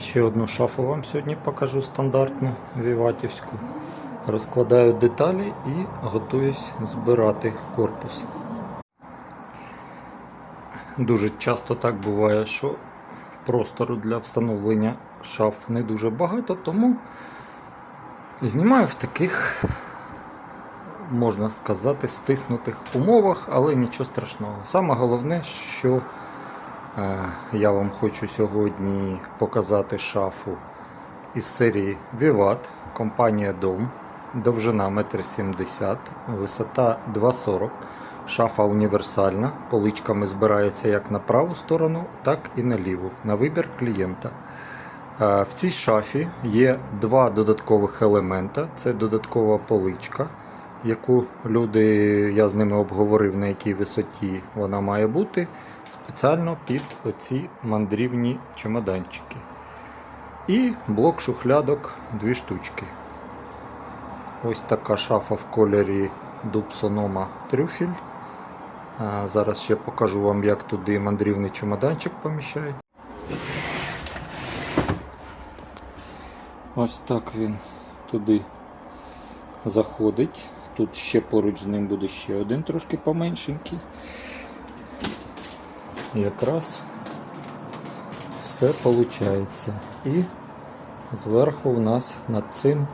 Ще одну шафу вам сьогодні покажу стандартну віватівську. Розкладаю деталі і готуюсь збирати корпус. Дуже часто так буває, що простору для встановлення шаф не дуже багато, тому знімаю в таких, можна сказати, стиснутих умовах, але нічого страшного. Саме головне, що Я вам хочу сьогодні показати шафу із серії Vivat, компанія Дом, довжина 1,70 м, висота 2,40 м. Шафа універсальна, поличками збирається як на праву сторону, так і на ліву, на вибір клієнта. Е, В цій шафі є два додаткових елемента. Це додаткова поличка, яку люди, я з ними обговорив, на якій висоті вона має бути спеціально під оці мандрівні чемоданчики. І блок шухлядок дві штучки. Ось така шафа в кольорі дуб сонома трюфель. Зараз ще покажу вам, як туди мандрівний чемоданчик поміщають. Ось так він туди заходить. Тут ще поруч з ним буде ще один трошки поменшенький. Якраз все виходить. І зверху у нас над цим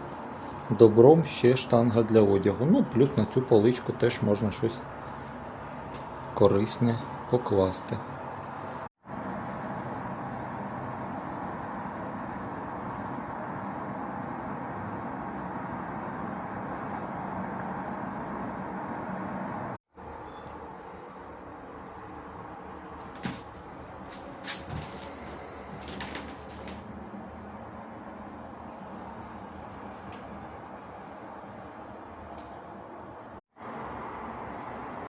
добром ще штанга для одягу. Ну, плюс на цю поличку теж можна щось корисне покласти.